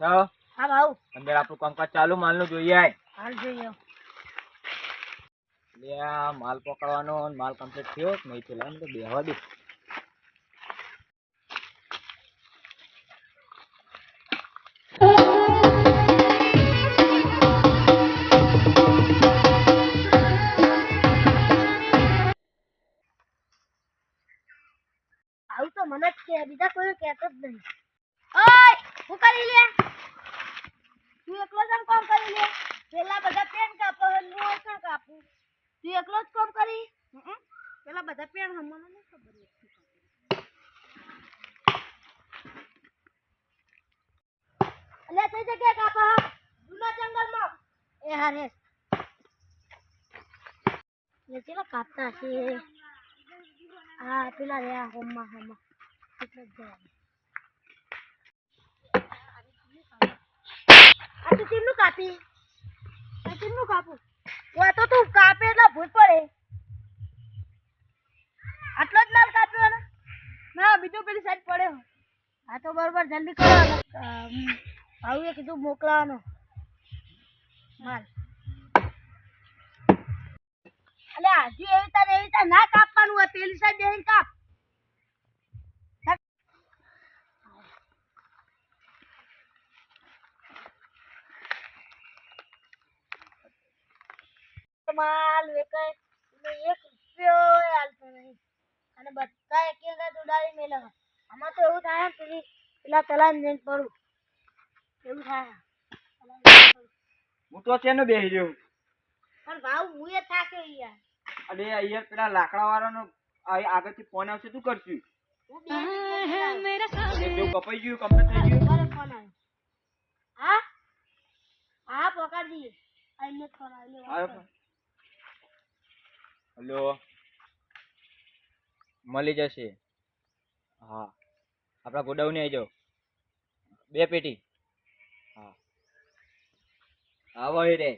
કેશવ હા. ભાઉ. અંદર આપણું કામકાજ ચાલુ માલનું જોઈએ હાલ જોઈએ. લે આ માલ પકડવાનો માલ કમ્પ્લીટ થયો નહીં થયો એમ તો બેહવા દે. આવું તો મને જ કે બીજા કોઈ કહેતો જ નહીં. ઓય હું કરી લે? કામ કરી લે પેલા બધા પેન કાપો અને હું ઓછા કાપું તું એકલો જ કામ કરી હમ. પેલા બધા પેન હમણાં નહીં ખબર નથી. અલ્યા કઈ જગ્યાએ કાપો, હા? જૂના જંગલમાં એ હારે એ ચેલા કાપતા છે હા, પેલા રે, આ હોમમાં હોમમાં એટલે જ જવાનું. આ તું કાપી? આ કાપું? વા તો કાપે એટલે ભૂત પડે. આટલો જ માલ કાપ્યો ને, બીજો પેલી સાઈડ પડ્યો. આ તો બરોબર જલ્દી કરો ભાઈએ કીધું મોકલાવાનો. માલ અલે હજી એવી તારે એવી તારે ના કાપવાનું હોય, પેલી સાઈડ બેહીને કાપ. માલ એટલે એક રૂપિયો હાલતો નહીં. અને બધા એક એક ઉડાડી મેલે. આમાં તો એવું થાય પેલી પેલા તલાન જઈને પડું. એવું થાય. હું તો છે ને બેહી રહ્યો પણ ભાવ હું એ થાક્યો યાર. અરે અહીંયા પેલા લાકડા વાળાનો આ- આગળથી ફોન આવશે શું કરશું કપાઈ ગયું કમ્પ્લીટ થઈ ગયું. ફોન આવ્યો હા? હા પકડી દઈએ આઈને ફોન આવ્યો? હલો. મળી જશે. હા. આપણા ગોડાઉને આવી જાઓ. બે પેટી. હા. આવો રે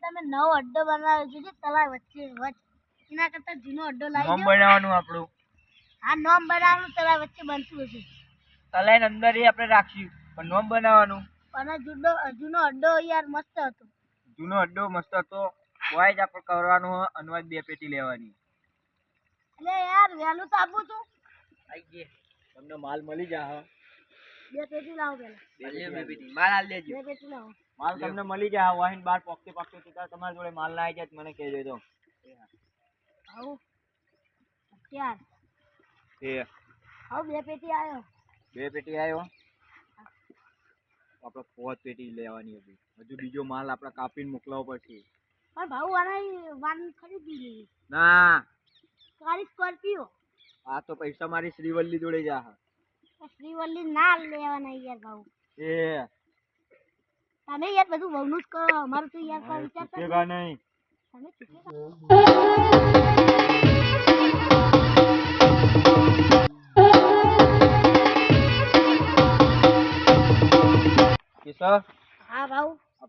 તમે નવો અડ્ડો બનાવ્યો છે તળાવ વચ્ચે વચ એના કરતા જૂનો અડ્ડો લાવી નોમ બનાવવાનું આપણું. હા નોમ બનાવવાનું તળાવ વચ્ચે બનતું હશે. તલાઈને અંદર એ આપણે રાખ્યું પણ નોમ બનાવવાનું. પણ આ જૂનો જૂનો અડ્ડો યાર મસ્ત હતો. જૂનો અડ્ડો મસ્ત હતો. બોય જ આપણે કરવાનું અનવાજ બે પેટી લેવાની. એટલે યાર વહેલું તો આપું છું. આઈ ગયે તમને માલ મળી જા બે પેટી લાવો પેલા બે પેટી માલ આલ દેજો. બે પેટી લાવો. માલ તમને મળી જાય વાહીન બાર પોકતે પોકતે તમારા તમારી જોડે માલ ના આવી જાય મને કહેજો તો. એ. બે પેટી આવ્યો બે પેટી આવ્યો આપણે પોત પેટી લેવાની હતી. હજુ બીજો માલ આપણે કાપીને મોકલાવો પડશે પણ આના વાન ખરીદી લીધી. ના. તારી સ્કોર્પિયો. આ તો પૈસા મારી શ્રીવલ્લી જોડે જા શ્રીવલ્લી ના લેવાના યાર ભાऊ એ. તમે યાર બધું બહુનું જ કરો. અમારું તો યાર નહીં. નહીં. તમે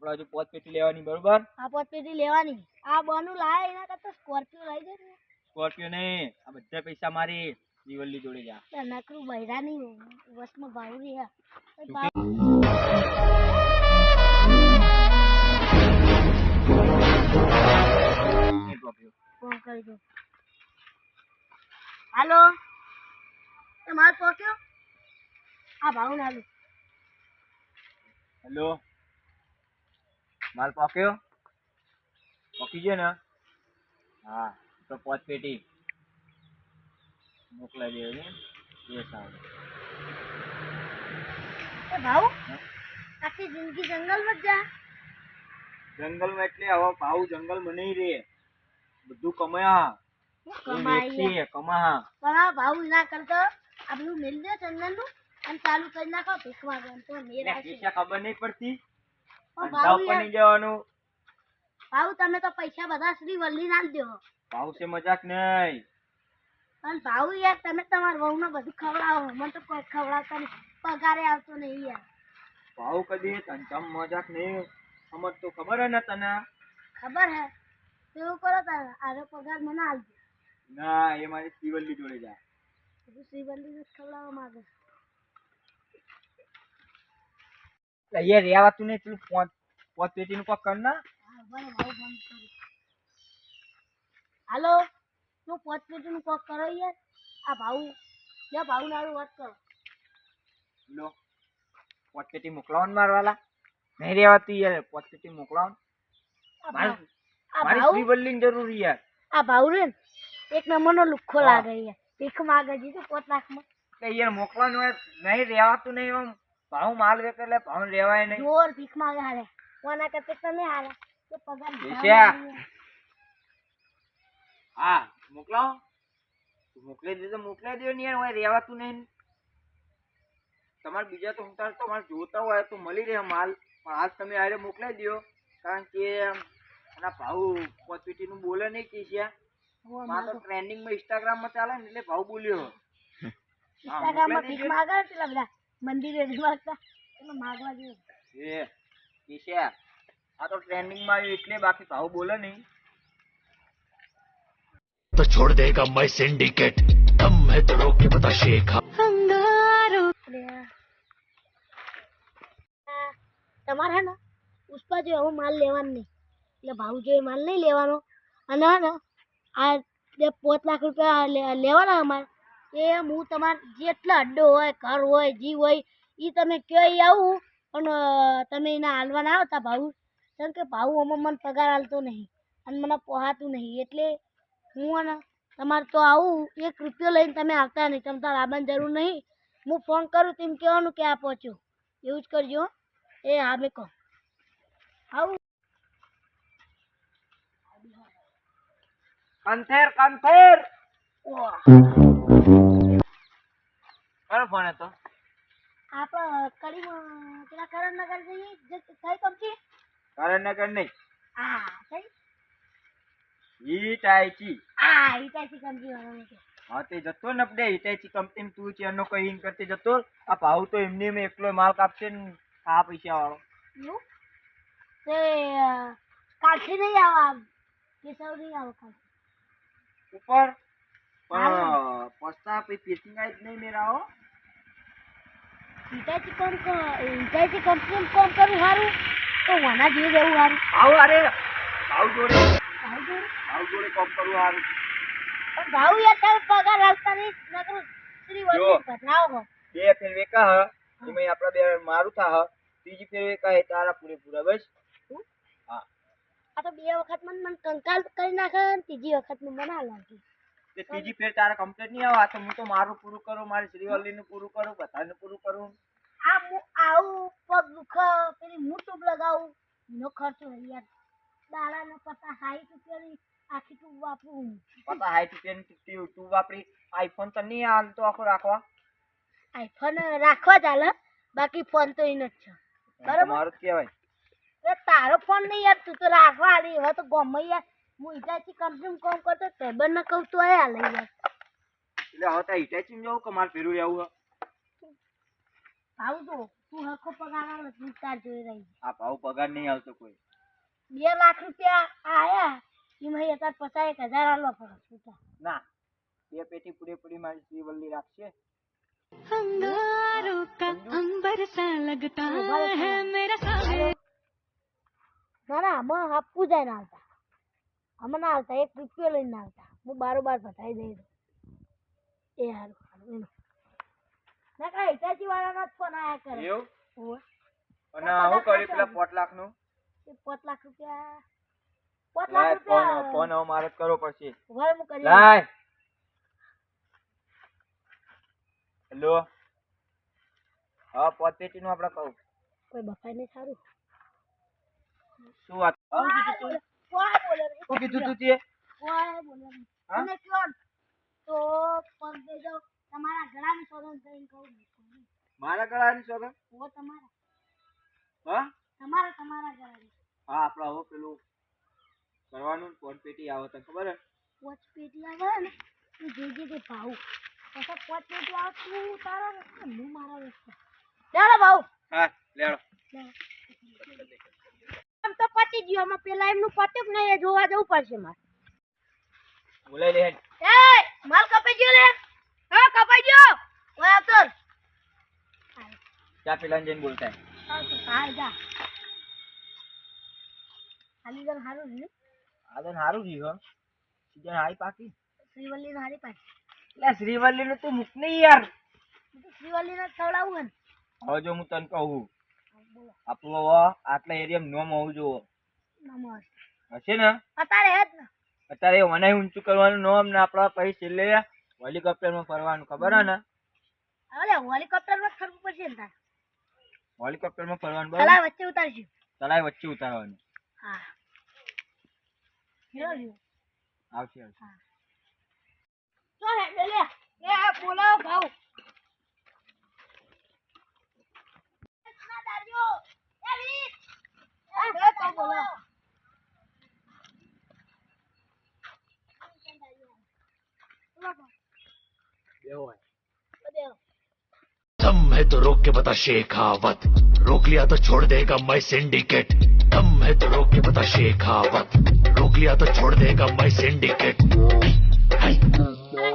આપણે હજુ પોત પેટી લેવાની બરોબર? આ પોત પેટી લેવાની. આ બોનું લાય એના કરતા સ્કોર્પિયો લઈ દે સ્કોર્પિયો નહીં આ બધા પૈસા મારી શ્રીવલ્લી જોડે જા. નકરું બૈરા નહીં વસમાં ભાવ રહ્યા પોક્યો. ફોન કરી દો હાલો? એ માલ પહોંચ્યો આ ભાવ ને હાલો હેલો? માલ પાક્યો પાકી ગયો ને? હા તો પોચ પેટી. મોકલાઈ દેજો ને એ સારું એ ભાવ? હા? આખી જિંદગી જંગલમાં જ જા. જંગલમાં એટલે હવે ભાવ જંગલમાં નહીં રે બધું કમાયા. હું એ કમાઈ વેચીએ, કમાયા પણ આ ભાવ ના કરતો આપણું મેલ દે ચંદનનું અને ચાલુ કરી નાખો ભીખ માંગવાનું. તો મેર એટલે આવશે. પૈસા ખબર નહીં પડતી. પણ ધંધા ભાવ ઉપર જવાનું. ભાવ તમે તો પૈસા બધા શ્રી વલ્લી ના દો ભાવ છે મજાક નહીં. પણ ભાવ યાર તમે તમારા વહુને બધું ખવડાવો. મને તો કોઈ ખવડાવતા નહીં. પગારે આવતો નહીં યાર. ભાવ કદી તમ મજાક નહીં. સમજ તો ખબર હે ને તને? ખબર હે. એવું કરો તારે આરો પગાર મને આલજો ના એ મારી શ્રીવલ્લી જોડે જાય તું શ્રીવલ્લી ને ખવડાવવા માંગે એ રેવાતું નહીં પેલું પોત પોત પેટીનું કોક કર ના. હાલો તું પોચ પેટીનું કોક કરો યાર આ ભાવ લે ભાવ નારું વાત કરો. લો પોત પેટી મોકલાવો ને મારવાલા નહીં રેવાતું યાર પોત પેટી મોકલાવો ને. આ મારે ભાવ શ્રીવલ્લીની જરૂર યાર. આ ભાવ રે એક નંબરનો લુખ્ખો લુખો લાગે યાર ભીખ માગે જીતું પોત લાખમાં માં યાર મોકલવાનું હોય નહીં રેવાતું નહીં આમ ભાવ માલ વેક એટલે ભાવ લેવાય નહીં. જોર ભીખ માગે હાલે. કોના કરતે તમે હાલે. તો પગાર બેસ્યા. હા મોકલો. મોકલી દેજો મોકલી દેજો ને યાર હોય રેવાતું નહીં. તમારે બીજા તો હું તમારે જોતા હોય તો મળી રહે માલ. પણ આજ તમે આરે મોકલાઈ દો કારણ કે એના ભાવ પોતપીટીનું બોલે નહીં કે માં તો ટ્રેન્ડિંગમાં ઇન્સ્ટાગ્રામમાં ચાલે ને એટલે ભાવ બોલ્યો. ઇન્સ્ટાગ્રામમાં ભીખ. માગે ને. બધા. મંદિરે આ તો ટ્રેનિંગમાં એટલે બાકી ભાવ બોલે નહીં. તો છોડ દેગા માય સિન્ડિકેટ તમ હે તો રોક બતા શેખ. અંધારો તમારે હે ને પુષ્પા જો એવો માલ લેવાનો નહીં. એટલે ભાવ જો માલ નહીં લેવાનો. અને હે ને આ પોત લાખ રૂપિયા લેવાના અમારે. એ હું તમારે જેટલા અડ્ડો હોય ઘર હોય જી હોય એ તમે કયો આવું પણ તમે એના હાલવાના આવતા ભાવ કારણ કે ભાવ આમાં મને પગાર હાલતો નહીં અને મને પહોંચાતું નહીં. એટલે હું અને ને તમારે તો આવું એક રૂપિયો લઈને તમે આવતા નહીં. તમે તાર આવવાની જરૂર નહીં. હું ફોન કરું તેમ કહેવાનું કે આ પહોંચ્યો. એવું જ કરજો. એ હા મેં કહો. આવું. કંથેર કંથેર! કોનો ફોન હતો આપણે કડીમાં પેલા કરણનગર જઈએ કઈ કંપની કરણનગર નહીં. હા કઈ હિટાઈચી હા હિટાઈચી કંપની વાળાનું છે. હા તે જતો ને આપણે હિટાઈચી કંપની તું છે એનો કઈ કરતી જતો આ ભાવ તો એમને મેં એકલો માલ કાપશે ને આ પૈસા વાળો તે કાલથી નહીં આવા કેશવ નહીં આવો કાલ ઉપર? હા. પણ પસ્તા પછી પેસિંગ જ નહીં મેરાવો હિટાચી કોમ હિટાચી કંપની કામ કર્યું સારું તો વાના જીવ જવું સારું ભાવ અરે ભાવ જોડે. ભાવ જોડે? ભાવ જોડે કોમ કરવું સારું પણ ભાવ યાર તમે પગાર હાલતા નહીં નકરું શ્રી. વસ્તુ ભરાવો બે ફેર વેકા હ એમાં આપડા બે મારું થા હ ત્રીજી ફેર વેકા હે તારા પૂરેપૂરા બસ. હા. આ તો બે વખત મને મન કંકાલ કરી નાખે ત્રીજી વખત મને બના લાગે તે ત્રીજી ફેર તારે કમ્પ્લીટ નહીં આવે આ તો હું તો મારું પૂરું કરું મારી શ્રીવલ્લી નું પૂરું કરું બધાનું પૂરું કરું. આ હું આવું પગ દુખ પેલી મૂટુબ લગાવું. એનો ખર્ચો યાર દાડાનો પતા સાઠ રૂપિયાની આખી ટૂબ વાપરું. પતા હાઈ ટેન તું તું વાપરી. આઈફોન તો નહીં હાલ તો આખો રાખવા. આઈફોન રાખવા ચાલે બાકી ફોન તો એને જ છે. બરાબર. મારું કહેવાય. એ તારો ફોન નહીં યાર તું તો રાખવા આલી હવે તો ગમે યાર. હું હિટાચી કંપનીમાં કામ કરતો ટેબલ ને કહું તો એ હાલે યાર એટલે હવે ત્યાં હિટાચી જવું કે મારે ફેરવું આવું આવું તો તું હરખો પગાર આવે તું તાર જોઈ રહી આ ભાવ પગાર નહીં આવતો કોઈ બે લાખ રૂપિયા આયા એમાં અત્યારે પચાસ એક હજાર આલો પડે છૂટા ના બે પેટી પૂરેપૂરી મારી શ્રીવલ્લી રાખશે अंगारों का अंबर सा लगता है मेरा सागर ના ના આમાં આપવું જાય ના આમાં ના આવતા એક રૂપિયો લઈને ના આવતા. હું બારોબાર બતાવી દઈ એ હારું હારું ના કાંઈ હિટાચી વાળાનો જ ફોન આયા કરે. એવું? અને હું કર્યું પેલા પોટ લાખનું પોટ લાખ રૂપિયા. લાખ ફોન રૂપિયા. ફોન હવે મારે કરવો પડશે. ઊભા હું કરી લાય. હેલો? હા પોત પેટી નું આપડે કહું. કોઈ બફાઈ નહીં સારું શું વાત? શું કીધું તું? તું? તે કોઈ બોલે નહીં. હા? તમે કહો ને તો પગ દેજો તમારા ગળાની સોગંદ કરીને કહું મારા ગળાની સોગંદ ઓ તમારા. હા? તમારા તમારા ગળાની. હા આપડે હવે પેલું કરવાનું પોત પેટી આવે તને ખબર હે? પોચ પેટી આવે ને તું જોઈજે કે ભાવ. પછી પોચ પેટી આવે તું તારા રસ્તે હું મારા રસ્તે. ચાલો ભાવ. હા લેડો. પતી ગયો. આમાં પેલા એમનું પત્યું કે નહીં એ જોવા જવું પડશે મારે. બોલાઈ લે. એ માલ કપાઈ ગયો લે. હા કપાઈ ગયો. ઓય અતર ચા પેલા જઈને બોલતા હા જા. હાલી જન હારું રી આ તો સારું રહ્યું હો. સીઝન હારી પાકી. શ્રીવલ્લી ને હારી પાછી. એટલે શ્રીવલ્લી નું તું મૂક નહીં યાર. શ્રીવલ્લી ને ખવડાવું હવે જો હું તને કહું આપણું આટલા એરિયામાં નોમ હોવું જોવો હશે ને? અત્યારે હે જ ને. અત્યારે મને ઊંચું કરવાનું નોમ ને આપણા પછી છેલ્લે હેલિકોપ્ટરમાં ફરવાનું ખબર હે ને? હવે હેલિકોપ્ટરમાં ફરવું પડશે ને તારે. હેલિકોપ્ટરમાં ફરવાનું બરાબર? તલાવ વચ્ચે ઉતારશું તલાય વચ્ચે ઉતારવાનું. હા. આવશે આવશે. ચો હે લે. બોલાવો ભાવ. दम है तो रोक के बता शेखावत रोक लिया तो छोड़ देगा मैं सिंडिकेट दम है तो रोक के बता शेखावत रोक लिया तो छोड़ देगा मैं सिंडिकेट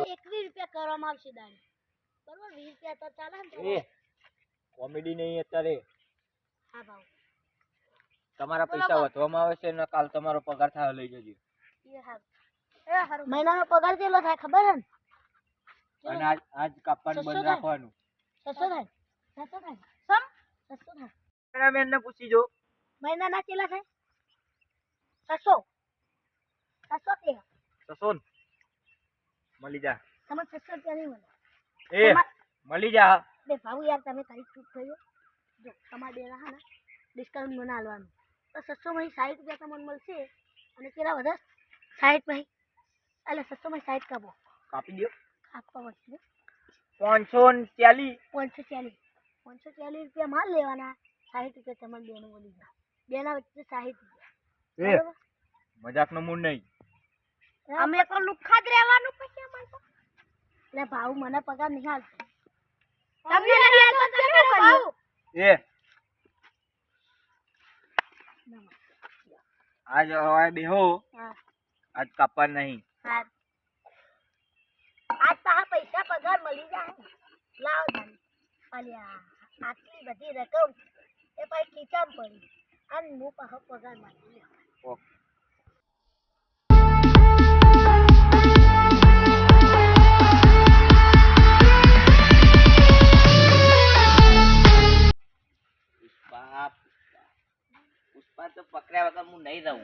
એકવીસ રૂપિયા કરવામાં આવશે દાણી બરોબર વીસ રૂપિયા તો ચાલે ને એ કોમેડી નહીં અત્યારે હા ભાવ તમારા પૈસા વધવામાં આવે છે ને કાલ તમારો પગાર થાય લઈ જજો. એ હારું. એ હારું. મહિનાનો પગાર કેટલો થાય ખબર હે અને આજ આજ કાપવાનું બંધ રાખવાનું. છસો થાય. છસો થાય. સમ? છસો થાય. કેમેરામેન ને પૂછી જો. મહિનાના કેટલા થાય? છસો. છસો કે સસો મળી જા. તમે છસો રૂપિયા નહીં મળે. એ મળી જા. બે ભાવ યાર તમે તારીખ ચૂક થયો જો તમારે બે હા ને ડિસ્કાઉન્ટ મને આલવાનું. તો છસો સાઠ રૂપિયા તમને મળશે. અને કેટલા વધારે? સાઠમાં એટલે છસો સાઠ કાપો. કાપી દો કાપવા પડશે પાંચસો ને ચાલીસ. પાંચસો ચાલીસ. પાંચસો ચાલીસ રૂપિયા માલ લેવાના. સાઠ રૂપિયા તમને બેનો મળી જાય બેના વચ્ચે સાઠ રૂપિયા. એ મજાક નો મૂડ નહીં. અમે તો લુખા જ રહેવાનું પછી અમારે તો. એટલે ભાવ મને પગાર નહીં હાલતો. તમને નહીં હાલતો એ આજ હવે બેહો. આજ કાપવા નહીં. આજ પાછા પૈસા પગાર મળી જાય લાવ ધન. અલ્યા આટલી બધી રકમ એ પછી ખીચામ પડી. અને હું પાછો પગાર માંગી પુષ્પા તો પકડ્યા વગર હું નહીં રહું.